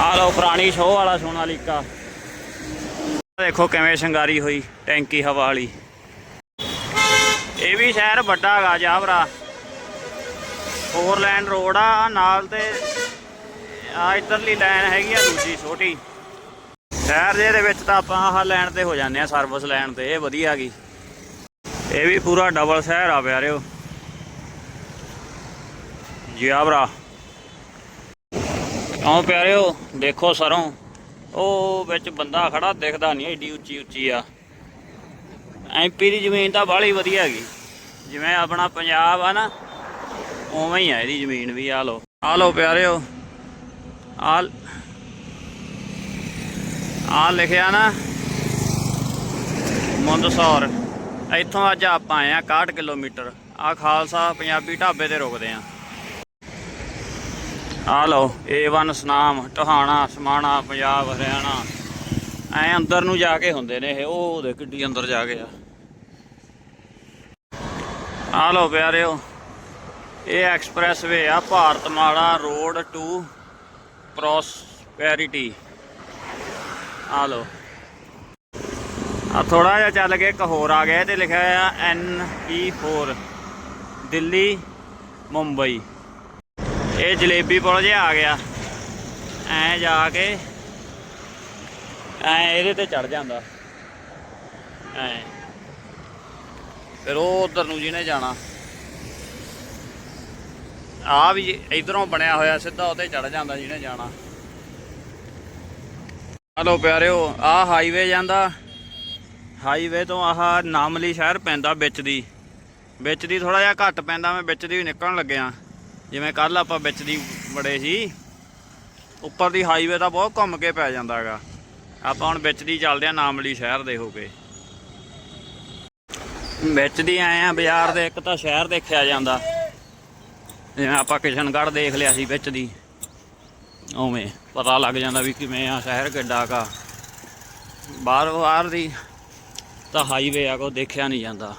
ਆ ਲਓ ਪੁਰਾਣੀ ਸ਼ੋਅ ਵਾਲਾ ਸੋਨਾਲੀਕਾ ਦੇਖੋ ਕਿਵੇਂ ਸ਼ਿੰਗਾਰੀ ਹੋਈ ਟੈਂਕੀ ਹਵਾ ਵਾਲੀ। ਇਹ ਵੀ ਸ਼ਹਿਰ ਵੱਡਾ ਹੈਗਾ ਜਾਵਰਾ ਫੋਰ ਰੋਡ ਆ ਨਾਲ ਤੇ ਆ ਇਧਰਲੀ ਲਾਈਨ ਹੈਗੀ ਆ, ਦੂਜੀ ਛੋਟੀ। ਸ਼ਹਿਰ ਦੇ ਦੇ ਵਿੱਚ ਤਾਂ ਆਪਾਂ ਆਹ ਲੈਣ ਤੇ ਹੋ ਜਾਂਦੇ ਆ ਸਰਵਿਸ ਲੈਣ ਤੇ, ਇਹ ਵਧੀਆ ਗਈ ਇਹ ਵੀ ਪੂਰਾ ਡਬਲ ਸ਼ਹਿਰ ਆ ਪਿਆਰਿਓ। ਜਿਆਵਰਾ ਆਹ ਪਿਆਰਿਓ, ਦੇਖੋ ਸਰੋਂ। ਉਹ ਵਿੱਚ ਬੰਦਾ ਖੜਾ ਦਿਖਦਾ ਨਹੀਂ, ਏਡੀ ਉੱਚੀ ਉੱਚੀ ਆ। ਐਮਪੀ ਦੀ ਜ਼ਮੀਨ ਤਾਂ ਬਾਹਲੀ ਵਧੀਆ ਹੈਗੀ। ਜਿਵੇਂ ਆਪਣਾ ਪੰਜਾਬ ਆ ਨਾ, ਉਵੇਂ ਹੀ ਆ ਇਹਦੀ ਜ਼ਮੀਨ ਵੀ ਆ ਲੋ ਆ ਲੋ ਪਿਆਰਿਓ ਆ ਆ ਲਿਖਿਆ ਨਾ, ਮੁੰਦਸੌਰ। ਇੱਥੋਂ ਅੱਜ ਆਪਾਂ ਆਏ ਆ 61 ਕਿਲੋਮੀਟਰ। ਆ ਖਾਲਸਾ ਪੰਜਾਬੀ ਢਾਬੇ ਤੇ ਰੁਕਦੇ ਆ। ਆ ਲਓ A1 ਸਨਾਮ, ਟਹਾਣਾ, ਸਮਾਣਾ, ਪੰਜਾਬ, ਹਰਿਆਣਾ। ਐ ਅੰਦਰ ਨੂੰ ਜਾ ਕੇ ਹੁੰਦੇ ਨੇ ਇਹ, ਉਹ ਦੇ ਕਿੱਡੀ ਅੰਦਰ ਜਾ ਕੇ ਆ। ਆ ਲਓ ਪਿਆਰਿਓ, ਇਹ ਐਕਸਪ੍ਰੈਸਵੇ ਆ, ਭਾਰਤਮਾਲਾ ਰੋਡ ਟੂ ਪ੍ਰੋਸਪੈਰਿਟੀ। ਆ ਲਓ। ਆ ਥੋੜਾ ਜਿਹਾ ਚੱਲ ਕੇ ਇੱਕ ਹੋਰ ਆ ਗਿਆ ਤੇ ਲਿਖਿਆ ਆ NE4 ਦਿੱਲੀ, ਮੁੰਬਈ। ਇਹ ਜਲੇਬੀ ਪੁਲ ਜਿਹਾ ਆ ਗਿਆ। ਐ ਜਾ ਕੇ ਐ ਇਹਦੇ ਤੇ ਚੜ ਜਾਂਦਾ। ਐ। ਫਿਰ ਉਹ ਉਧਰ ਨੂੰ ਜਿਹਨੇ ਜਾਣਾ। ਆ ਵੀ ਇਧਰੋਂ ਬਣਿਆ ਹੋਇਆ ਸਿੱਧਾ ਉੱਤੇ ਚੜ ਜਾਂਦਾ ਜਿਹਨੇ ਜਾਣਾ। ਹਲੋ ਪਿਆਰਿਓ ਆ ਹਾਈਵੇ ਜਾਂਦਾ। ਹਾਈਵੇ ਤੋਂ ਆਹ ਨਾਮਲੀ ਸ਼ਹਿਰ ਪੈਂਦਾ ਵਿੱਚ ਦੀ। ਵਿੱਚ ਦੀ ਥੋੜਾ ਜਿਹਾ ਘੱਟ ਪੈਂਦਾ, ਮੈਂ ਵਿੱਚ ਦੀ ਵੀ ਨਿਕਲਣ ਲੱਗਿਆ। ਜਿਵੇਂ ਕੱਲ ਆਪਾਂ ਵਿੱਚ ਦੀ ਬੜੇ ਸੀ, ਉੱਪਰ ਦੀ ਹਾਈਵੇ ਤਾਂ ਬਹੁਤ ਘੁੰਮ ਕੇ ਪੈ ਜਾਂਦਾ ਹੈਗਾ। ਆਪਾਂ ਹੁਣ ਵਿੱਚ ਦੀ ਚੱਲਦੇ ਆ ਨਾਮਲੀ ਸ਼ਹਿਰ ਦੇ ਹੋ ਕੇ। ਵਿੱਚ ਦੀ ਆਏ ਆ ਬਾਜ਼ਾਰ ਦੇ, ਇੱਕ ਤਾਂ ਸ਼ਹਿਰ ਦੇਖਿਆ ਜਾਂਦਾ। ਜਿਵੇਂ ਆਪਾਂ ਕਿਸ਼ਨਗੜ੍ਹ ਦੇਖ ਲਿਆ ਸੀ ਵਿੱਚ ਦੀ। ਉਵੇਂ ਪਤਾ ਲੱਗ ਜਾਂਦਾ ਵੀ ਕਿਵੇਂ ਆ, ਸ਼ਹਿਰ ਕਿੱਡਾ ਕਾ ਬਾਹਰ ਬਾਹਰ ਦੀ ਤਾਂ ਹਾਈਵੇ ਆ ਕੋ ਦੇਖਿਆ ਨਹੀਂ ਜਾਂਦਾ।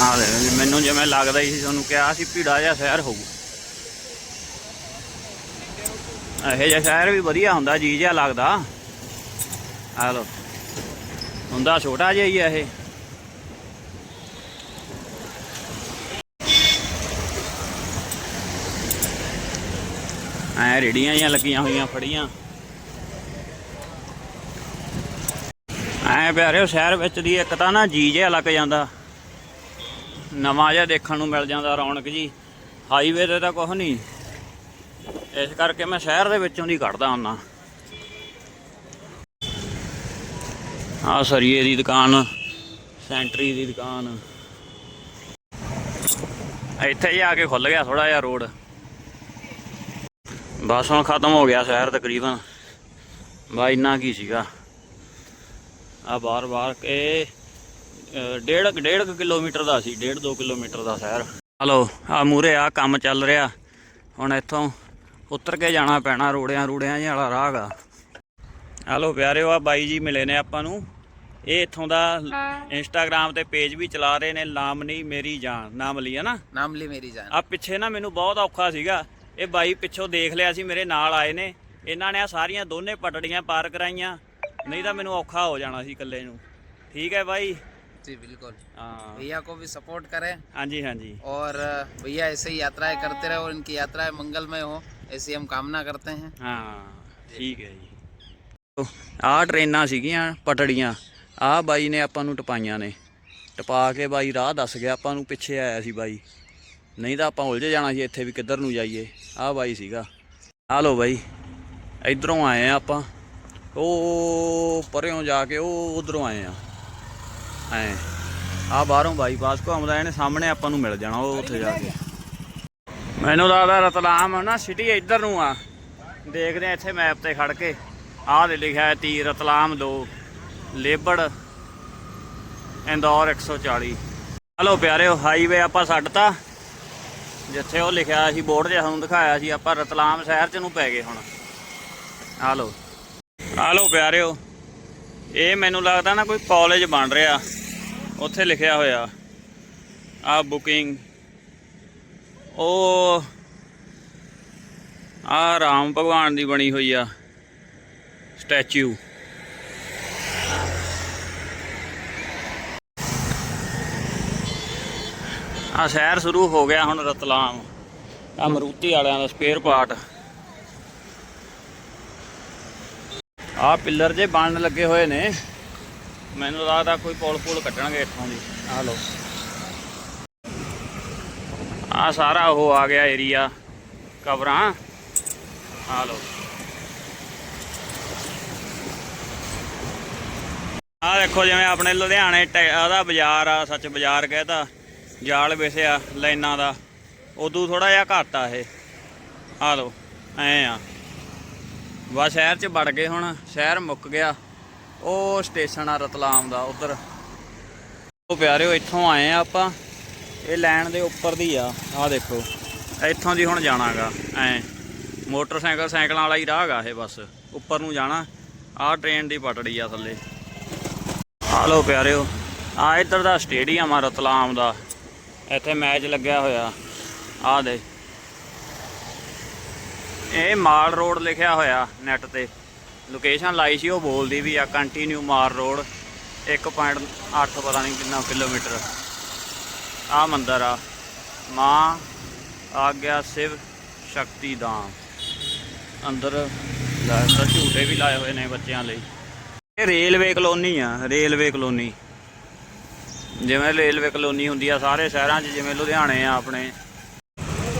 ਆ ਮੈਨੂੰ ਜਿਵੇਂ ਲੱਗਦਾ ਹੀ ਸੀ, ਤੁਹਾਨੂੰ ਕਿਹਾ ਸੀ ਭੀੜਾ ਜਿਹਾ ਸ਼ਹਿਰ ਹੋਊ। ਇਹ ਜਿਹਾ ਸ਼ਹਿਰ ਵੀ ਵਧੀਆ ਹੁੰਦਾ, ਜੀ ਜਿਹਾ ਲੱਗਦਾ। ਆ ਲੋ ਹੁੰਦਾ ਛੋਟਾ ਜਿਹਾ ਹੀ ਆ ਇਹ। ਐ ਰੇੜੀਆਂ ਜਾਂ ਲੱਗੀਆਂ ਹੋਈਆਂ ਫੜੀਆਂ। ਐ ਪਿਆਰਿਓ, ਸ਼ਹਿਰ ਵਿੱਚ ਦੀ ਇੱਕ ਤਾਂ ਨਾ ਜੀ ਜਿਹਾ ਲੱਗ ਜਾਂਦਾ। ਨਵਾਂ ਜਿਹਾ ਦੇਖਣ ਨੂੰ ਮਿਲ ਜਾਂਦਾ ਰੌਣਕ ਜੀ। ਹਾਈਵੇ ਤੇ ਤਾਂ ਕੁਝ ਨਹੀਂ। ਇਸ ਕਰਕੇ ਮੈਂ ਸ਼ਹਿਰ ਦੇ ਵਿੱਚੋਂ ਦੀ ਕੱਢਦਾ ਹੁੰਨਾ ਆ ਸਰੀਏ ਦੀ ਦੁਕਾਨ, ਸੈਂਟਰੀ ਦੀ ਦੁਕਾਨ। ਇੱਥੇ ਜਾ ਕੇ ਖੁੱਲ ਗਿਆ ਥੋੜਾ ਜਿਹਾ ਰੋਡ। ਬਸ ਹੁਣ ਖਤਮ ਹੋ ਗਿਆ ਸ਼ਹਿਰ ਤਕਰੀਬਨ। ਬਾ ਇੰਨਾ ਕੀ ਸੀਗਾ। ਆ ਬਾਰ ਬਾਰ ਕੇ ਡੇਢ ਕੁ- ਡੇਢ ਕੁ ਕਿਲੋਮੀਟਰ ਦਾ ਸੀ, ਡੇਢ 2 ਕਿਲੋਮੀਟਰ ਦਾ ਸ਼ਹਿਰ। ਹਲੋ ਆ ਮੂਰੇ ਆ ਕੰਮ ਚੱਲ ਰਿਹਾ। ਹੁਣ ਇੱਥੋਂ ਉਤਰ ਕੇ ਜਾਣਾ ਪੈਣਾ ਰੋੜਿਆਂ ਰੋੜਿਆਂ ਜਿਹਾ ਵਾਲਾ ਰਾਹਗਾ ਹਲੋ ਪਿਆਰਿਓ ਆ ਬਾਈ ਜੀ ਮਿਲੇ ਨੇ ਆਪਾਂ ਨੂੰ। ਇਹ ਇਥੋਂ ਦਾ ਇੰਸਟਾਗ੍ਰam ਤੇ ਪੇਜ ਵੀ ਚਲਾ ਰਹੇ ਨੇ ਲਾਮਨੀ ਮੇਰੀ ਜਾਨ। ਨਾਮ ਲਈ ਹੈ ਨਾ? ਨਾਮ ਲਈ ਮੇਰੀ ਜਾਨ। ਆ ਪਿੱਛੇ ਨਾ ਮੈਨੂੰ ਬਹੁਤ ਔਖਾ ਸੀਗਾ। ਇਹ ਬਾਈ ਪਿੱਛੋਂ ਦੇਖ ਲਿਆ ਸੀ ਮੇਰੇ ਨਾਲ ਆਏ ਨੇ। ਇਹਨਾਂ ਨੇ ਆ ਸਾਰੀਆਂ ਦੋਨੇ ਪਟੜੀਆਂ ਪਾਰ ਕਰਾਈਆਂ। ਨਹੀਂ ਤਾਂ ਮੈਨੂੰ ਔਖਾ ਹੋ ਜਾਣਾ ਸੀ ਇਕੱਲੇ ਨੂੰ। ਠੀਕ ਹੈ ਬਾਈ। जी बिल्कुल ਹਾਂ भैया को भी सपोर्ट करें ਹਾਂਜੀ ਹਾਂਜੀ और अ, भैया ऐसे ही यात्राएं करते रहे और इनकी यात्राएं मंगलमय हो ऐसी हम कामना करते हैं ਹਾਂ ਠੀਕ ਹੈ ਜੀ ਆਹ ਟ੍ਰੇਨਾਂ ਸੀਗੀਆਂ ਪਟੜੀਆਂ ਆਹ ਬਾਈ ਨੇ ਆਪਾਂ ਨੂੰ ਟਪਾਈਆਂ ਨੇ ਟਪਾ ਕੇ ਬਾਈ ਰਾਹ ਦੱਸ ਗਿਆ ਆਪਾਂ ਨੂੰ ਪਿੱਛੇ ਆਇਆ ਸੀ ਬਾਈ ਨਹੀਂ ਤਾਂ ਆਪਾਂ ਉਲਝ ਜਾਣਾ ਸੀ ਇੱਥੇ ਵੀ ਕਿੱਧਰ ਨੂੰ ਜਾਈਏ ਆਹ ਬਾਈ ਸੀਗਾ ਆ ਲੋ ਬਾਈ ਇਧਰੋਂ ਆਏ ਆ ਆਪਾਂ ਉਹ ਪਰਿਓਂ ਜਾ ਕੇ ਉਹ ਉਧਰੋਂ ਆਏ ਆ ਐ ਆ ਬਾਹਰੋਂ ਬਾਈਪਾਸ ਘੁੰਮਦਾ, ਇਹਨੇ ਸਾਹਮਣੇ ਆਪਾਂ ਨੂੰ ਮਿਲ ਜਾਣਾ, ਉਹ ਉੱਥੇ ਜਾ ਕੇ। ਮੈਨੂੰ ਲੱਗਦਾ ਰਤਲਾਮ ਨਾ ਸਿਟੀ ਇੱਧਰ ਨੂੰ ਆ। ਦੇਖਦੇ ਆ ਇੱਥੇ ਮੈਪ ਤੇ ਖੜ ਕੇ। ਆਹ ਦੇ ਲਿਖਿਆ ਹੈ ਤੀ ਰਤਲਾਮ 2 ਲੇਬੜ, ਇੰਦੌਰ 140 ਹਲੋ ਪਿਆਰਿਓ ਹਾਈਵੇ ਆਪਾਂ ਛੱਡਤਾ। ਜਿੱਥੇ ਉਹ ਲਿਖਿਆ ਸੀ, ਬੋਰਡ ਜਿਹਾ ਤੁਹਾਨੂੰ ਦਿਖਾਇਆ ਸੀ, ਆਪਾਂ ਰਤਲਾਮ ਸ਼ਹਿਰ ਚ ਨੂੰ ਪੈ ਗਏ ਹੁਣ। ਆ ਲੋ ਆ ਲੋ ਪਿਆਰਿਓ। ਇਹ ਮੈਨੂੰ ਲੱਗਦਾ ਨਾ ਕੋਈ ਕਾਲਜ ਬਣ ਰਿਹਾ। ਉੱਥੇ ਲਿਖਿਆ ਹੋਇਆ। ਆ ਬੁਕਿੰਗ ਉਹ ਆ ਰਾਮ ਭਗਵਾਨ ਦੀ ਬਣੀ ਹੋਈ ਆ। ਸਟੈਚੂ ਆ ਸ਼ਹਿਰ ਸ਼ੁਰੂ ਹੋ ਗਿਆ ਹੁਣ ਰਤਲਾਮ। ਆ ਮਰੂਤੀ ਵਾਲਿਆਂ ਦਾ ਸਪੇਅਰ ਪਾਰਟ ਆ ਪਿੱਲਰ ਜੇ ਬਣਨ ਲੱਗੇ ਹੋਏ ਨੇ ਮੈਨੂੰ ਲੱਗਦਾ ਕੋਈ ਪੁਲ ਪੁਲ ਕੱਟਣਗੇ ਇੱਥੋਂ ਦੀ। ਆ ਲਓ। ਆ ਸਾਰਾ ਉਹ ਆ ਗਿਆ ਏਰੀਆ ਕਬਰਾਂ। ਆ ਲਓ। ਆ ਦੇਖੋ ਜਿਵੇਂ ਆਪਣੇ ਲੁਧਿਆਣੇ ਉਹਦਾ ਬਾਜ਼ਾਰ ਆ ਸੱਚ ਬਾਜ਼ਾਰ ਕਹਿਤਾ ਜਾਲ ਵਿਸਿਆ ਲਾਈਨਾਂ ਦਾ। ਉਦੋਂ ਥੋੜਾ ਜਿਹਾ ਘੱਟ ਆ ਇਹ। ਆ ਲਓ ਐ ਆ। ਵਾ ਸ਼ਹਿਰ ਚ ਵੜ ਗਏ ਹੁਣ, ਸ਼ਹਿਰ ਮੁੱਕ ਗਿਆ। ਉਹ ਸਟੇਸ਼ਨ ਆ ਰਤਲਾਮ ਦਾ, ਉਧਰ। ਉਹ ਪਿਆਰਿਓ, ਇੱਥੋਂ ਆਏ ਆ ਆਪਾਂ। ਇਹ ਲੈਣ ਦੇ ਉੱਪਰ ਦੀ ਆ ਆ ਦੇਖੋ। ਇੱਥੋਂ ਦੀ ਹੁਣ ਜਾਣਾਗਾ, ਐ। ਮੋਟਰਸਾਈਕਲ, ਸਾਈਕਲਾਂ ਵਾਲਾ ਹੀ ਰਾਹ ਗਾ ਇਹ ਬਸ। ਉੱਪਰ ਨੂੰ ਜਾਣਾ, ਆਹ ਟ੍ਰੇਨ ਦੀ ਪਟੜੀ ਆ ਥੱਲੇ। ਆ ਲੋ ਪਿਆਰਿਓ ਆ ਇੱਧਰ ਦਾ ਸਟੇਡੀਅਮ ਆ ਰਤਲਾਮ ਦਾ। ਇੱਥੇ ਮੈਚ ਲੱਗਿਆ ਹੋਇਆ। ਆ ਦੇ ਇਹ ਮਾਲ ਰੋਡ ਲਿਖਿਆ ਹੋਇਆ ਨੈਟ ਤੇ। ਲੋਕੇਸ਼ਨ ਲਾਈ ਸੀ, ਉਹ ਬੋਲਦੀ ਵੀ ਆ ਕੰਟੀਨਿਊ ਮਾਲ ਰੋਡ 1.8 ਪਤਾ ਨਹੀਂ ਕਿੰਨਾ ਕਿਲੋਮੀਟਰ। ਆ ਮੰਦਰ ਆ। ਮਾਂ ਆ ਗਿਆ ਸ਼ਿਵ ਸ਼ਕਤੀ ਧਾਮ ਅੰਦਰ ਲੈ ਝੂਟੇ ਵੀ ਲਾਏ ਹੋਏ ਨੇ ਬੱਚਿਆਂ ਲਈ। ਇਹ ਰੇਲਵੇ ਕਲੋਨੀ ਆ, ਰੇਲਵੇ ਕਲੋਨੀ। ਜਿਵੇਂ ਰੇਲਵੇ ਕਲੋਨੀ ਹੁੰਦੀ ਆ, ਸਾਰੇ ਸ਼ਹਿਰਾਂ 'ਚ ਜਿਵੇਂ ਲੁਧਿਆਣੇ ਆ ਆਪਣੇ।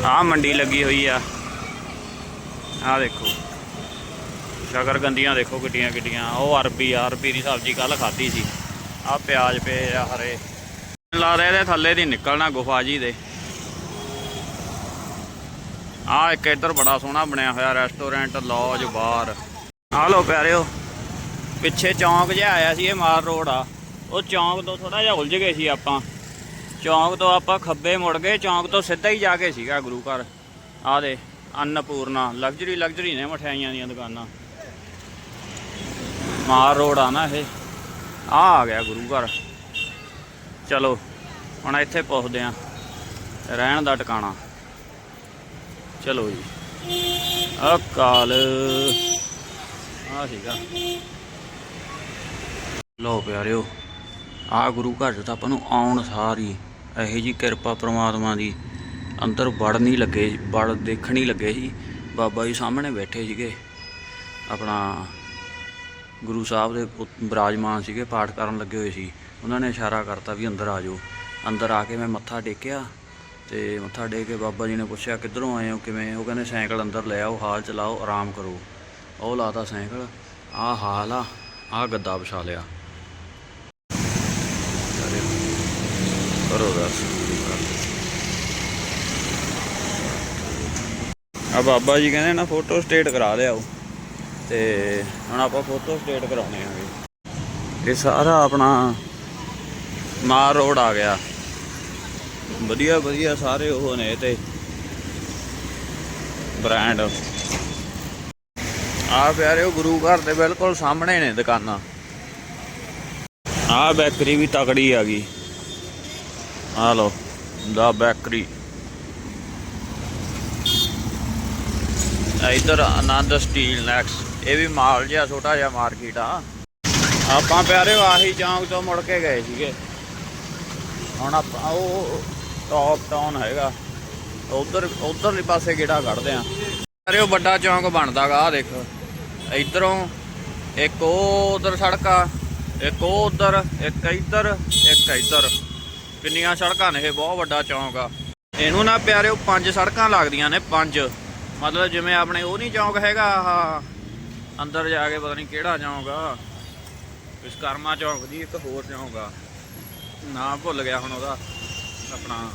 ਆ ਮੰਡੀ ਲੱਗੀ ਹੋਈ ਆ। ਆਹ ਦੇਖੋ। ਸ਼ਕਰਗੰਦੀਆਂ ਦੇਖੋ ਕਿੱਡੀਆਂ ਕਿੱਡੀਆਂ। ਉਹ ਅਰਬੀ ਆ ਅਰਬੀ ਦੀ ਸਬਜ਼ੀ ਕੱਲ ਖਾਧੀ ਸੀ। ਆ ਪਿਆਜ਼ ਪਏ ਆ ਹਰੇ। ਲਾ ਰਹੇ ਇਹਦੇ ਥੱਲੇ ਦੀ, ਨਿਕਲਣਾ ਗੁਫਾ ਜੀ ਦੇ। ਆ ਇੱਕ ਇੱਧਰ ਬੜਾ ਸੋਹਣਾ ਬਣਿਆ ਹੋਇਆ ਰੈਸਟੋਰੈਂਟ, ਲੌਜ, ਬਾਰ। ਆ ਲੋ ਪਿਆਰਿਓ, ਪਿੱਛੇ ਚੌਂਕ ਜਿਹਾ ਆਇਆ ਸੀ ਇਹ ਮਾਰ ਰੋਡ ਆ। ਉਹ ਚੌਂਕ ਤੋਂ ਥੋੜਾ ਜਿਹਾ ਉਲਝ ਗਏ ਸੀ ਆਪਾਂ। ਚੌਂਕ ਤੋਂ ਆਪਾਂ ਖੱਬੇ ਮੁੜ ਗਏ, ਚੌਂਕ ਤੋਂ ਸਿੱਧਾ ਹੀ ਜਾ ਕੇ ਸੀਗਾ ਗੁਰੂ ਘਰ। ਆ ਦੇ ਅੰਨਪੂਰਨਾ ਲਗਜ਼ਰੀ ਲਗਜ਼ਰੀ ਨੇ ਮਠਿਆਈਆਂ ਦੀਆਂ ਦੁਕਾਨਾਂ ਮਾਰ ਰੋਡ ਆ ਨਾ ਇਹ ਆ ਆ ਗਿਆ ਗੁਰੂ ਘਰ ਚਲੋ ਹੁਣ ਇੱਥੇ ਪਹੁੰਚਦੇ ਆ ਰਹਿਣ ਦਾ ਟਿਕਾਣਾ ਚਲੋ ਜੀ ਅਕਾਲ ਆ ਸੀਗਾ ਲੋ ਪਿਆਰਿਓ ਆ ਗੁਰੂ ਘਰ 'ਚ ਤਾਂ ਆਪਾਂ ਨੂੰ ਆਉਣ ਸਾਰੀ ਹੀ ਇਹੋ ਜੀ ਕਿਰਪਾ ਪ੍ਰਮਾਤਮਾ ਦੀ ਅੰਦਰ ਵੜ ਨਹੀਂ ਲੱਗੇ, ਵੜ ਦੇਖਣ ਹੀ ਲੱਗੇ ਸੀ। ਬਾਬਾ ਜੀ ਸਾਹਮਣੇ ਬੈਠੇ ਸੀਗੇ। ਆਪਣਾ ਗੁਰੂ ਸਾਹਿਬ ਦੇ ਉ- ਬਿਰਾਜਮਾਨ ਸੀਗੇ, ਪਾਠ ਕਰਨ ਲੱਗੇ ਹੋਏ ਸੀ। ਉਹਨਾਂ ਨੇ ਇਸ਼ਾਰਾ ਕਰਤਾ ਵੀ ਅੰਦਰ ਆ ਜਾਓ। ਅੰਦਰ ਆ ਕੇ ਮੈਂ ਮੱਥਾ ਟੇਕਿਆ ਤੇ ਮੱਥਾ ਟੇਕ ਕੇ ਬਾਬਾ ਜੀ ਨੇ ਪੁੱਛਿਆ, ਕਿੱਧਰੋਂ ਆਏ ਹੋ? ਕਿਵੇਂ? ਉਹ ਕਹਿੰਦੇ, ਸਾਈਕਲ ਅੰਦਰ ਲੈ ਆਓ, ਹਾਲ ਚਲਾਓ, ਆਰਾਮ ਕਰੋ। ਉਹ ਲਾਤਾ ਸਾਈਕਲ। ਆਹ ਹਾਲ ਆ, ਆਹ ਗੱਦਾ ਵਿਛਾ ਲਿਆ। ਕਰੋ ਦੱਸ ਆ ਬਾਬਾ ਜੀ ਕਹਿੰਦੇ ਨਾ ਫੋਟੋ ਸਟੇਟ ਕਰਾ ਲਿਆਓ ਤੇ ਹੁਣ ਆਪਾਂ ਫੋਟੋ ਸਟੇਟ ਕਰਾਉਣੇ ਆਗੇ ਇਹ ਸਾਰਾ ਆਪਣਾ ਮਾਰ ਰੋਡ ਆ ਗਿਆ। ਵਧੀਆ ਵਧੀਆ ਸਾਰੇ ਉਹ ਨੇ ਤੇ ਬ੍ਰਾਂਡ ਆ ਪਿਆਰਿਓ ਗੁਰੂ ਘਰ ਦੇ ਬਿਲਕੁਲ ਸਾਹਮਣੇ ਨੇ ਦੁਕਾਨਾਂ। ਆ ਬੈਕਰੀ ਵੀ ਤਕੜੀ ਆ ਗਈ। ਆ ਲੋ ਦਾ ਬੈਕਰੀ ਇਧਰ ਆਨੰਦ ਸਟੀਲ ਨੈਕਸ। ਇਹ ਵੀ ਮਾਲ ਜਿਹਾ, ਛੋਟਾ ਜਿਹਾ ਮਾਰਕੀਟ ਆ। ਆਪਾਂ ਪਿਆਰਿਓ ਆਹੀ ਚੌਂਕ ਤੋਂ ਮੁੜ ਕੇ ਗਏ ਸੀਗੇ। ਹੁਣ ਆਪਾਂ ਉਹ ਟੌਪ ਟਾਊਨ ਹੈਗਾ। ਉਧਰ, ਉਧਰਲੇ ਪਾਸੇ ਗੇੜਾ ਕੱਢਦੇ ਆ। ਪਿਆਰਿਓ ਵੱਡਾ ਚੌਂਕ ਬਣਦਾਗਾ ਆ ਦੇਖੋ। ਇਧਰੋਂ ਇੱਕ ਉਹ ਉਧਰ ਸੜਕ ਆ, ਇੱਕ ਉਹ ਉਧਰ, ਇੱਕ ਇਧਰ ਇੱਕ ਇਧਰ। ਕਿੰਨੀਆਂ ਸੜਕਾਂ ਨੇ ਇਹ, ਬਹੁਤ ਵੱਡਾ ਚੌਂਕ ਆ। ਇਹਨੂੰ ਨਾ ਪਿਆਰਿਓ ਪੰਜ ਸੜਕਾਂ ਲੱਗਦੀਆਂ ਨੇ, ਪੰਜ। ਮਤਲਬ ਜਿਵੇਂ ਆਪਣੇ ਉਹ ਨਹੀਂ ਚੌਂਕ ਹੈਗਾ, ਆਹ ਅੰਦਰ ਜਾ ਕੇ ਪਤਾ ਨਹੀਂ ਕਿਹੜਾ ਚੌਂਕ ਆ। ਵਿਸ਼ਕਰਮਾ ਚੌਂਕ ਦੀ ਇੱਕ ਹੋਰ ਚੌਂਕ ਆ। ਨਾਮ ਭੁੱਲ ਗਿਆ ਹੁਣ ਉਹਦਾ, ਆਪਣਾ।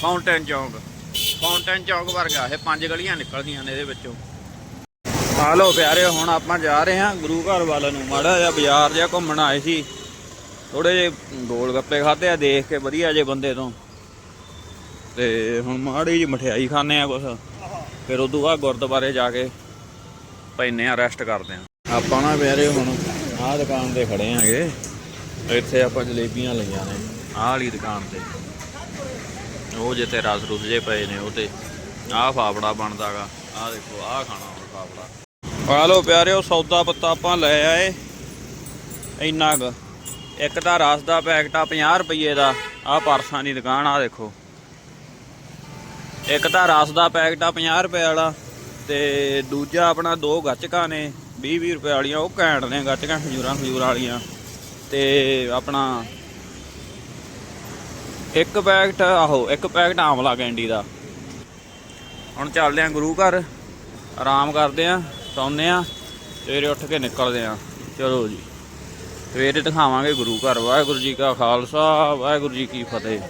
ਫਾਊਂਟੇਨ ਚੌਂਕ। ਫਾਊਂਟੇਨ ਚੌਂਕ ਵਰਗਾ, ਇਹ ਪੰਜ ਗਲੀਆਂ ਨਿਕਲਦੀਆਂ ਨੇ ਇਹਦੇ ਵਿੱਚੋਂ। ਆ ਲੋ ਪਿਆਰੇ, ਹੁਣ ਆਪਾਂ ਜਾ ਰਹੇ ਹਾਂ ਗੁਰੂ ਘਰ ਵੱਲ ਨੂੰ। ਮਾੜਾ ਜਿਹਾ ਬਾਜ਼ਾਰ ਜਿਹਾ ਘੁੰਮਣ ਆਏ ਸੀ। ਥੋੜੇ ਜਿਹੇ ਗੋਲ ਗੱਪੇ ਖਾਦੇ ਆ, ਦੇਖ ਕੇ ਵਧੀਆ ਜੇ ਬੰਦੇ ਤੋਂ। ਤੇ ਹੁਣ ਮਾੜੀ ਜੀ ਮਠਿਆਈ ਖਾਣੇ ਆ ਕੁਛ। ਫਿਰ ਉਦੋਂ ਬਾਅਦ ਗੁਰਦੁਆਰੇ ਜਾ ਕੇ ਪੈਨੇ ਆ ਰੈਸਟ ਕਰਦੇ ਆ ਆਪਾਂ ਨਾ ਪਿਆਰੇ ਹੁਣ ਆਹ ਦੁਕਾਨ ਤੇ ਖੜੇ ਆਂਗੇ ਇੱਥੇ ਆਪਾਂ ਜਲੇਬੀਆਂ ਲਈਆਂ ਨੇ, ਆਹ ਵਾਲੀ ਦੁਕਾਨ ਤੇ। ਉਹ ਜਿੱਥੇ ਰਸ ਰੁਸ ਜੇ ਪਏ ਨੇ, ਉਹ ਤੇ ਆਹ ਫਾਫੜਾ ਬਣਦਾਗਾ ਆਹ ਦੇਖੋ, ਆਹ ਖਾਣਾ ਹੁਣ ਫਾਫੜਾ। ਆ ਲੋ ਪਿਆਰਿਓ, ਸੌਦਾ ਪੱਤਾ ਆਪਾਂ ਲੈ ਆਏ। ਇੰਨਾ ਕੁ। ਇੱਕ ਤਾਂ ਰਸ ਦਾ ਪੈਕਟ ਆ 50 ਰੁਪਏ ਦਾ। ਆਹ ਪਰਸਾਂ ਦੀ ਦੁਕਾਨ ਆ, ਦੇਖੋ। ਇੱਕ ਤਾਂ ਰਸ ਦਾ ਪੈਕਟ ਆ 50 ਰੁਪਏ ਵਾਲਾ ਤੇ ਦੂਜਾ ਆਪਣਾ ਦੋ ਗੱਚਕਾਂ ਨੇ 20 20 ਰੁਪਏ ਵਾਲੀਆਂ, ਉਹ ਘੈਂਟ ਨੇ ਗੱਚਕਾਂ, ਖਜੂਰਾਂ ਖਜੂਰਾਂ ਵਾਲੀਆਂ ਤੇ ਆਪਣਾ ਇੱਕ ਪੈਕਟ, ਆਹੋ, ਇੱਕ ਪੈਕਟ ਆਮਲਾ ਕੈਂਡੀ ਦਾ। ਹੁਣ ਚੱਲਦੇ ਆਂ ਗੁਰੂ ਘਰ, ਆਰਾਮ ਕਰਦੇ ਆਂ, ਸੌਂਦੇ ਆਂ, ਸਵੇਰੇ ਉੱਠ ਕੇ ਨਿਕਲਦੇ ਆਂ। ਚਲੋ ਜੀ, ਸਵੇਰੇ ਦਿਖਾਵਾਂਗੇ ਗੁਰੂ ਘਰ, ਵਾਹਿਗੁਰੂ ਜੀ ਕਾ ਖਾਲਸਾ, ਵਾਹਿਗੁਰੂ ਜੀ ਕੀ ਫਤਿਹ।